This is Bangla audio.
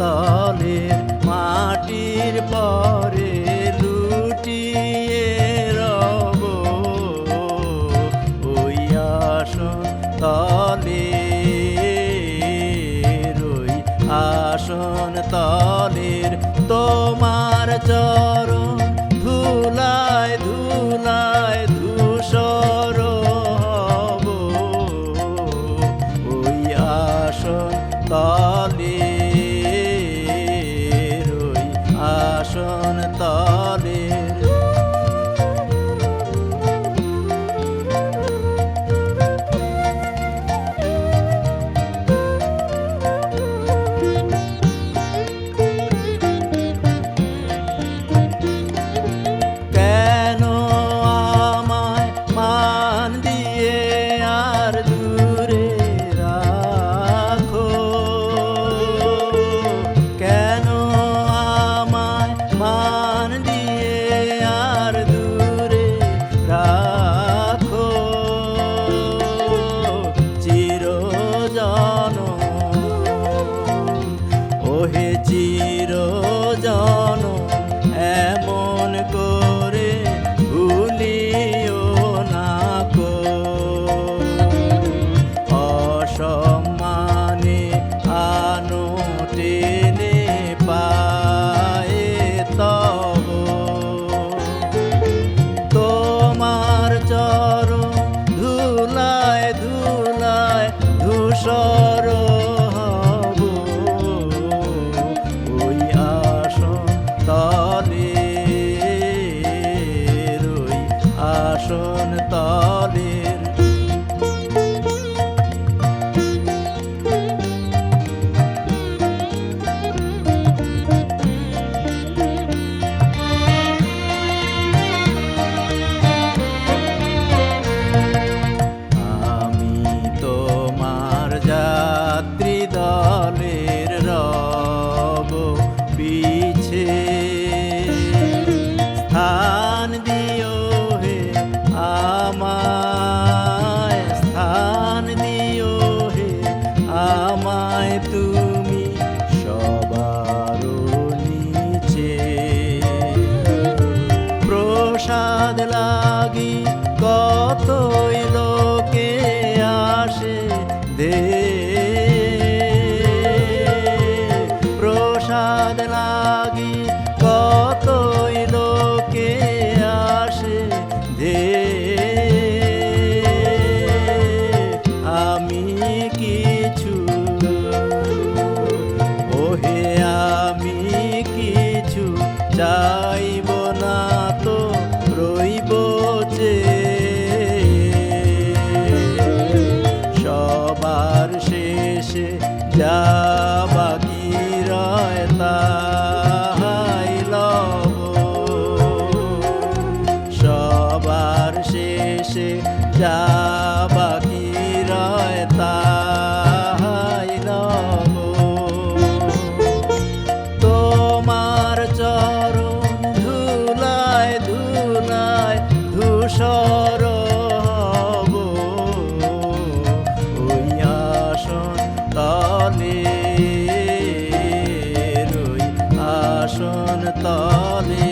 তলে মাটির পরে লুটিয়ে রব। ওই আসন তলে রই আসন তলের তোমার চরণ ধুলায় ধুলায় ধূসর হব। ওই আসন তলে ওহে চিরজন স্থান দিও হে আমায়, স্থান দিও হে আমায়, তুমি সবার নিচে। প্রসাদ লাগি কতই লোকে আসে দে আমি কিছু। ওহে আমি কিছু চাইব না তো রইব যে। সবার শেষে যা বাকি রয় তাহাই লব। সবার শেষে যা তলে রই আসন তলে।